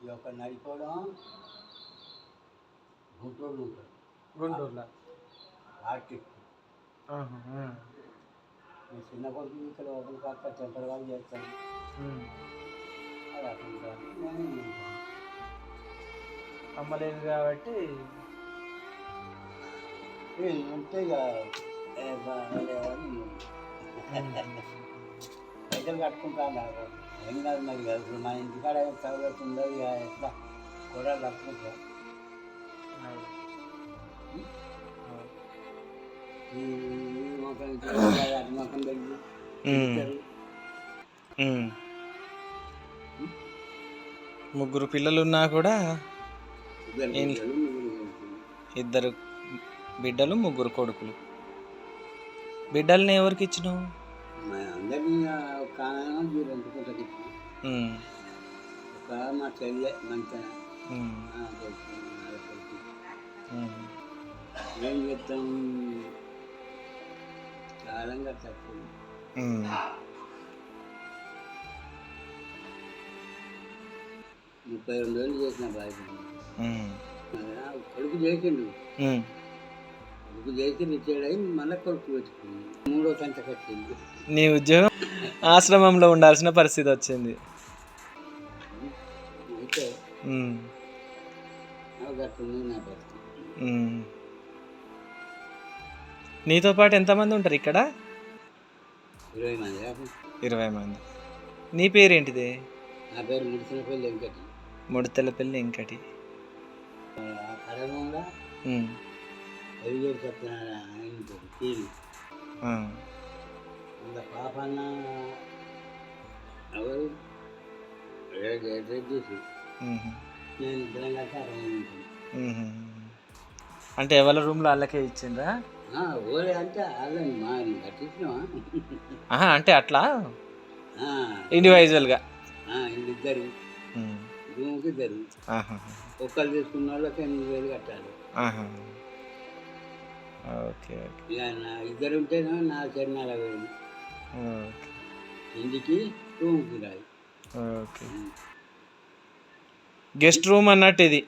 ఈ యొక్క నడిపోవడం గుంటూరు ఉంటాడు గుంటూరులో ఆర్టిస్ట్ ఆహా, ఉమ్. నేను చిన్న కొడుకు ఇక్కడ ఒకరి కాక టెంపర్ వాళ్ళు చేస్తాను. అది. నేను ఉంటాను. అమ్మలేదు కాబట్టి ఉంటే ఇక పైసలు కట్టుకుంటాను ఏం కాదు కాదు. ఇప్పుడు మా ఇంటికాడ చదువుతుందో ఇక ఎట్లా? కూడా ఇస్తారు. ముగ్గురు పిల్లలు ఉన్నా కూడా ఇద్దరు బిడ్డలు ముగ్గురు కొడుకులు. బిడ్డల్ని ఎవరికి ఇచ్చినావు? అందరినీ ఒక ఆయన మీరు వండుకుంటారు ఉమ్, ఒక మా చెల్లె మంచిగా ఉమ్, ఉమ్. ఏం చెప్తాం కాలంగా తక్కువ ఉమ్. ముప్పై రెండు వేలు చేసిన బాయ్ ఉమ్. కొడుకు చేసిండు కొడుకు చేసి రిటైర్డ్ అయ్యి మళ్ళీ కొడుకు పెట్టుకుంది. మూడో సంత కట్టింది. నీ ఉద్యోగం ఆశ్రమంలో ఉండాల్సిన పరిస్థితి వచ్చింది. అయితే ఉమ్, గట్టుంది నా ఉమ్. నీతో పాటు ఎంతమంది ఉంటారు ఇక్కడ? ఇరవై మంది. ఇరవై మంది. నీ పేరేంటిది? నా పేరు వెంకటి. ముడతలపల్లి ఆ ఉమ్, హరిగారు సత్యనారాయణ ఆయనకు ఒక అంత పాపన్న ఎవరు నేను ఇద్దరం అంటే ఎవరి రూమ్లో వాళ్ళకే ఇచ్చిందా ఓరే అంటే వాళ్ళని మా కట్టించినా అంటే అట్లా ఇండివిజువల్గా ఇద్దరు రూమ్కి ఇద్దరు ఒక్కరు తీసుకున్న వాళ్ళకి ఎనిమిది వేలు కట్టాలి. ఓకే ఇక నా ఇద్దరు ఉంటేనే నా వేలు ఓకే. ఇంటికి రూమ్కి రాయి. ఓకే. గెస్ట్ రూమ్ అన్నట్టు ఇది.